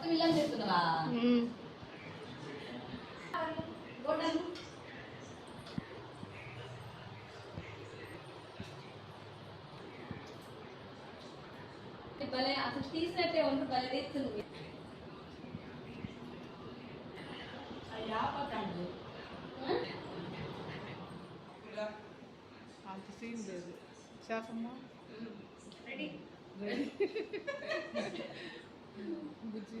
మొత్తం ఇల్లు చేస్తున్నావా ఉమ్. గోడలు భలే అసలు తీసినట్టే ఉండు భలే తీస్తుంది అయ్యా పట్టండి అంత సీన్ లేదు శాసమ్మా రెడీ బుజ్జి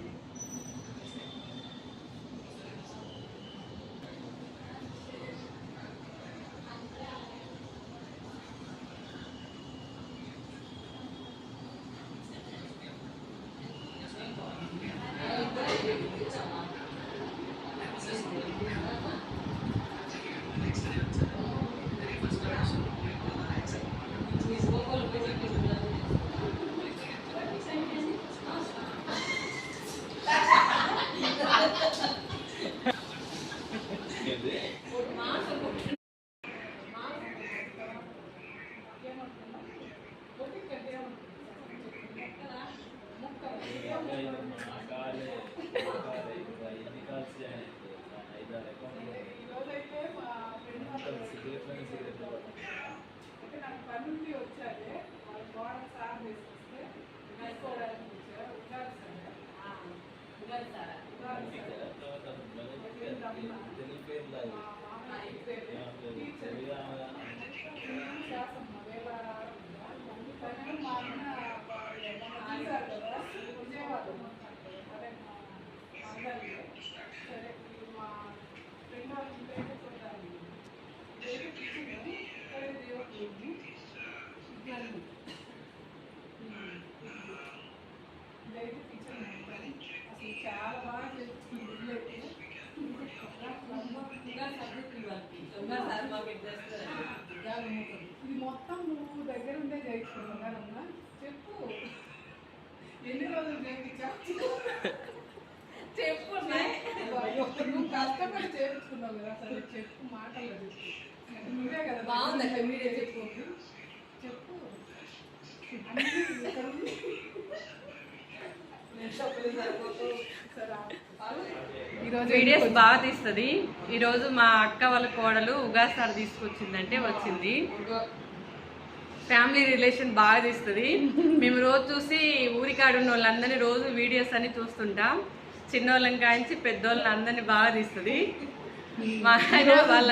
గోడ సార్ తీసుకొస్తే తీసుకోవడానికి వచ్చారు ఉగాది సార్ ఉగాది సార్ పేరు టీచర్ శాసమ్మ వేల పైన మా అన్న తీశారు కదా ఉండేవాళ్ళు అదే మా అందరికీ సరే ఇది మా ఫ్రెండ్ వాళ్ళ ఇంటి అయితే చూడాలి దేవుడు ఇచ్చింది సరే దేవుడు ఇచ్చింది. ఇట్లాంటి. ఇదైతే కిచెన్ మొత్తం. అసలు చాలా బాగా చేస్తుంది ఇల్లు ఇది మొత్తం నువ్వు దగ్గర ఉండే చేయించుకున్నావు చెప్పు ఎన్ని రోజులు చేయించావు చెప్పు నువ్వు కష్టపడి చేయించుకున్నావు కదా సరే చెప్పు మాటలు నువ్వే కదా బాగుంది మీరే చెప్పు చెప్పు అన్నీ ఇక్కడ ఉంది. సరే, ఆగు. ఈరోజు వీడియోస్ బాగా తీస్తుంది. ఈరోజు మా అక్క వాళ్ళ కోడలు ఉగాసారి తీసుకొచ్చిందంటే వచ్చింది. ఫ్యామిలీ రిలేషన్ బాగా తీస్తుంది. మేము రోజు చూసి ఊరికాడు ఉన్న వాళ్ళందరినీ రోజు వీడియోస్ అన్ని చూస్తుంటాం. చిన్నోళ్ళని కాంచి పెద్దోళ్ళని అందరినీ బాగా తీస్తుంది. మా ఆయన వాళ్ళ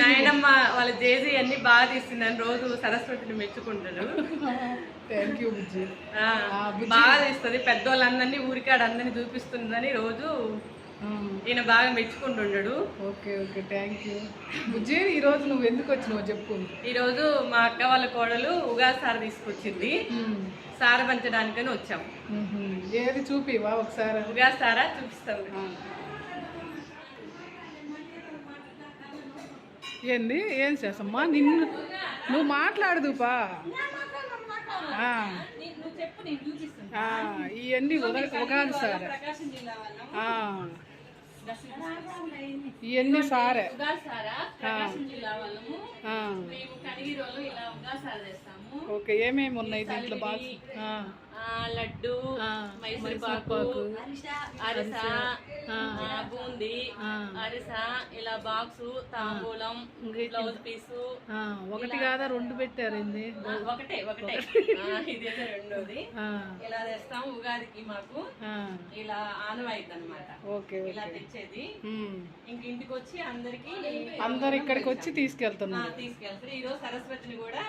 నాయనమ్మ వాళ్ళ జేజీ అన్ని బాగా తీస్తుందని రోజు సరస్వతిని మెచ్చుకుంటాడు. బాగా తీస్తుంది. పెద్దోళ్ళందరినీ ఊరికాడ అందరినీ చూపిస్తుందని రోజు ఈయన బాగా మెచ్చుకుంటుండడు. Okay okay thank you Bujji ఈరోజు నువ్వు ఎందుకు వచ్చినావు చెప్పు. ఈరోజు మా అక్క వాళ్ళ కోడలు ఉగాది సార తీసుకొచ్చింది. సార పంచడానికని వచ్చాం. ఏది చూపివా ఒకసారి? ఉగాది సార చూపిస్తాం ఏంది? ఏం చేసమ్మా నిన్ను నువ్వు మాట్లాడదుపా. ఇవన్నీ ఉద- ఉగాది ఇవన్నీ సారే. ఓకే ఏమేమి ఉన్నాయి దీంట్లో బాగా? లడ్డు ఆ, మైసూర్ మైసూర్ పాకు పాకు, అరిస బూందీ. అరిస ఇలా బాక్సు తాంబూలం బ్లౌజ్ పీసు ఆ, ఒకటి కాదా రెండు పెట్టారు ఒకటే ఒకటే. ఇదేదో రెండోది. ఇలా తెస్తాం ఉగాదికి మాకు. ఇలా ఆనవాయిద్ది అనమాట ఓకే ఇలా ఓకే. ఇంక ఇంటికి వచ్చి అందరికి అందరు ఇక్కడికి వచ్చి తీసుకెళ్తున్నారు. తీసుకెళ్తారు ఈ రోజు సరస్వతిని కూడా.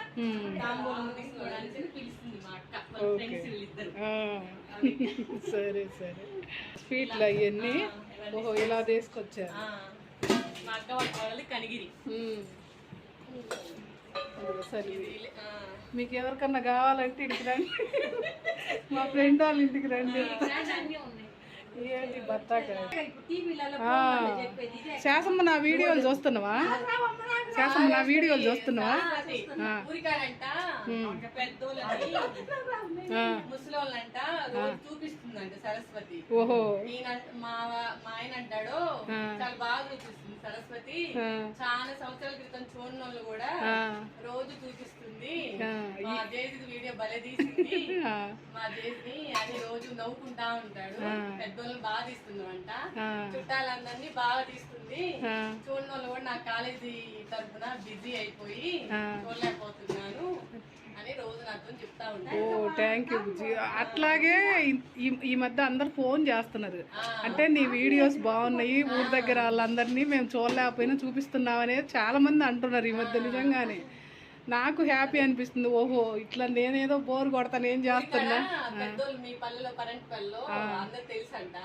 తాంబూలం తీసుకోవడానికి పిలుస్తుంది మా అక్క వాళ్ళ ఓకే. ఫ్రెండ్స్ వీళ్ళిద్దరు. ఆ, సరే సరే. స్వీట్లు అవన్నీ ఓహో ఇలా తీసుకొచ్చారు. మా అక్క వాళ్ళ కోడలి కనిగిరి. సరే మీకు ఎవరికన్నా కావాలంటే ఇంటికి రండి. మా ఫ్రెండ్ వాళ్ళ ఇంటికి రండి. ఏంటి బత్తాకాయ? శాసమ్మ నా వీడియోలు చూస్తున్నావా? శాసమ్మ నా వీడియోలు చూస్తున్నావా? అది పెద్దోళ్ళని సరస్వతి. ఓహో. మా ఆయన అంటాడు. చాలా బాగా చూపిస్తుంది సరస్వతి. చాలా సంవత్సరాల క్రితం చూడని వాళ్ళు కూడా రోజు చూపిస్తుంది. మా జేజీ వీడియో భలే తీసింది. మా జేజీ అని రోజు నవ్వుకుంటా ఉంటాడు. ఆ. పెద్దోళ్ళు బాగా తీస్తున్నామంట ఆ, చుట్టాలందరినీ బాగా తీస్తుంది. చూడని కూడా నా కాలేజీ బిజీ అయిపోయి. చూడలేకపోతున్నాను అని రోజు నాతో చెప్తా ఓ థ్యాంక్ యూ బుజ్జి. అట్లాగే ఈ- మధ్య అందరు ఫోన్ చేస్తున్నారు. అంటే నీ వీడియోస్ బాగున్నాయి ఊరి దగ్గర వాళ్ళందరినీ మేము చూడలేకపోయినా చూపిస్తున్నామని చాలా మంది అంటున్నారు ఈ మధ్య నిజంగానే. నాకు హ్యాపీ అనిపిస్తుంది. ఓహో ఇట్లా నేనేదో బోర్ కొడతాను ఏం చేస్తున్నా. మీ పల్లెలో కరెంట్ పల్లెలో తెలుసంట.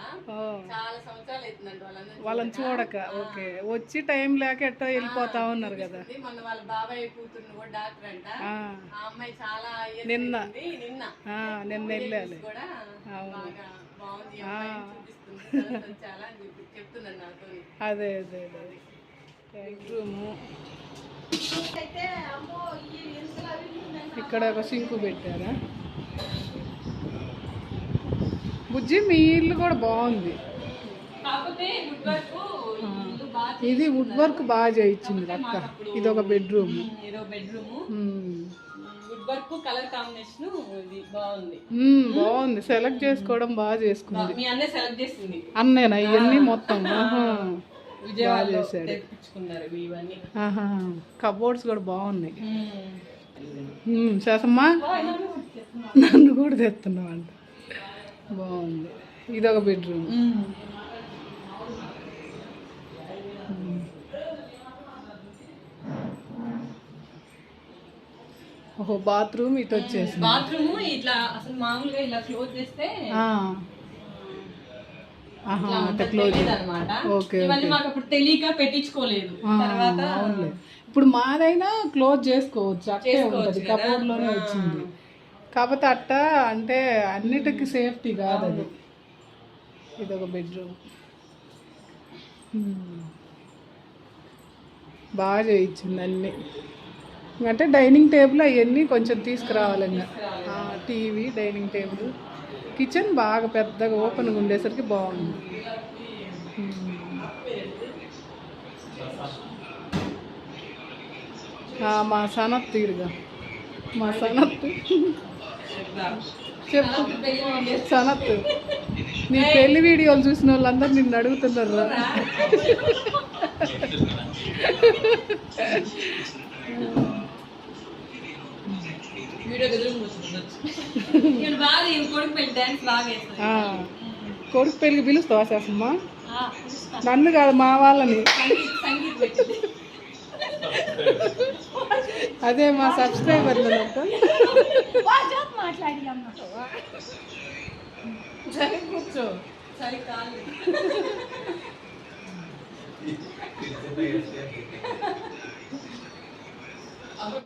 చాలా సంవత్సరాలు వాళ్ళని చూడక. ఓకే. వచ్చి టైం లేక ఎట్టో వెళ్ళిపోతా ఉన్నారు కదా. మొన్న వాళ్ళ బాబాయ్ కూడా డాక్టర్ అంట. ఆ, అమ్మాయి చాలా నిన్న. నిన్న. వెళ్ళాలి. కూడా బాగుంది. చాలా చెప్తున్నాను నాతో అదే అదే అదే. ఇక్కడ ఒక సింకు పెట్టారా? బుజ్జి మీ ఇల్లు కూడా బాగుంది. ఇది వుడ్ వర్క్ బాగా చేయించింది అక్క. ఇది ఒక బెడ్రూమ్ బాగుంది. సెలెక్ట్ చేసుకోవడం బాగా చేసుకుంది. అన్నేనా ఇవన్నీ మొత్తం. విజయవాడలో తెప్పించుకున్నారు ఇవన్నీ. ఆహా కబోర్డ్స్ కూడా బాగున్నాయి. శాసమ్మా నన్ను కూడా తెస్తున్నావు? అంట. బాగుంది. ఇది ఒక బెడ్రూమ్ ఓహో బాత్రూమ్ ఇటు వచ్చేసింది బాత్రూమ్ ఇట్లా అసలు మామూలుగా ఇలా క్లోజ్ చేస్తే ఆ. ఆహా అట్ట క్లోజ్ అనమాట. ఓకే ఇవన్నీ మాకు అప్పుడు తెలియక పెట్టించుకోలేదు. తర్వాత అవునులే. ఇప్పుడు మాదైనా క్లోజ్ చేసుకోవచ్చు అట్టే ఉంటుంది. వచ్చింది. కాకపోతే అట్ట అంటే అన్నిటికీ సేఫ్టీ కాదు అది. ఇది ఒక బెడ్రూమ్ బాగా చేయించింది అన్నీ. అంటే డైనింగ్ టేబుల్ అవన్నీ కొంచెం తీసుకురావాలి. ఇంకా టీవీ డైనింగ్ టేబుల్. కిచెన్ బాగా పెద్దగా ఓపెన్గా ఉండేసరికి బాగుంది. మా సనత్ తీరుగా. మా సనత్. చెప్పు. సనత్. నీ పెళ్ళి వీడియోలు చూసిన వాళ్ళందరూ నిన్ను అడుగుతున్నారు. వీడియో కొడుకు పెళ్ళికి పిలుస్తావా శాసమ్మా నన్ను కాదు మా వాళ్ళని. సంగీత్ సంగీత్ పెట్టింది. అదే మా సబ్స్క్రైబర్లు కూర్చో.